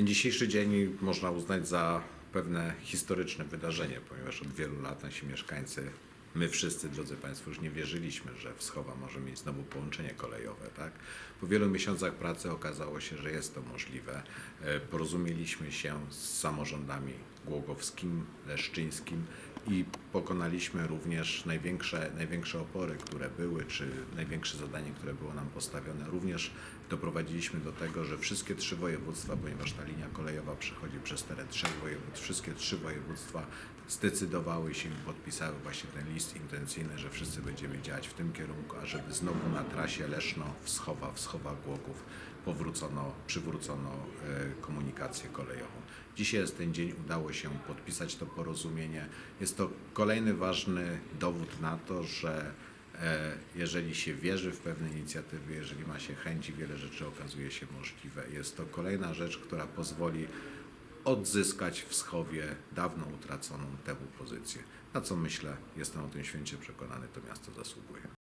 Ten dzisiejszy dzień można uznać za pewne historyczne wydarzenie, ponieważ od wielu lat nasi mieszkańcy, my wszyscy, drodzy Państwo, już nie wierzyliśmy, że Wschowa może mieć znowu połączenie kolejowe. Tak? Po wielu miesiącach pracy okazało się, że jest to możliwe. E, Porozumieliśmy się z samorządami głogowskim, leszczyńskim i pokonaliśmy również największe, największe opory, które były, czy największe zadanie, które było nam postawione. Również doprowadziliśmy do tego, że wszystkie trzy województwa, ponieważ ta linia kolejowa przechodzi przez teren trzech województw, wszystkie trzy województwa zdecydowały się i podpisały właśnie ten list intencyjny, że wszyscy będziemy działać w tym kierunku, ażeby znowu na trasie Leszno-Wschowa, Wschowa-Głogów powrócono, przywrócono e, komunikację kolejową. Dzisiaj jest ten dzień, udało się podpisać to porozumienie. Jest to kolejny ważny dowód na to, że e, jeżeli się wierzy w pewne inicjatywy, jeżeli ma się chęci, wiele rzeczy okazuje się możliwe. Jest to kolejna rzecz, która pozwoli odzyskać w Schowie dawno utraconą temu pozycję. Na co myślę, jestem o tym święcie przekonany, to miasto zasługuje.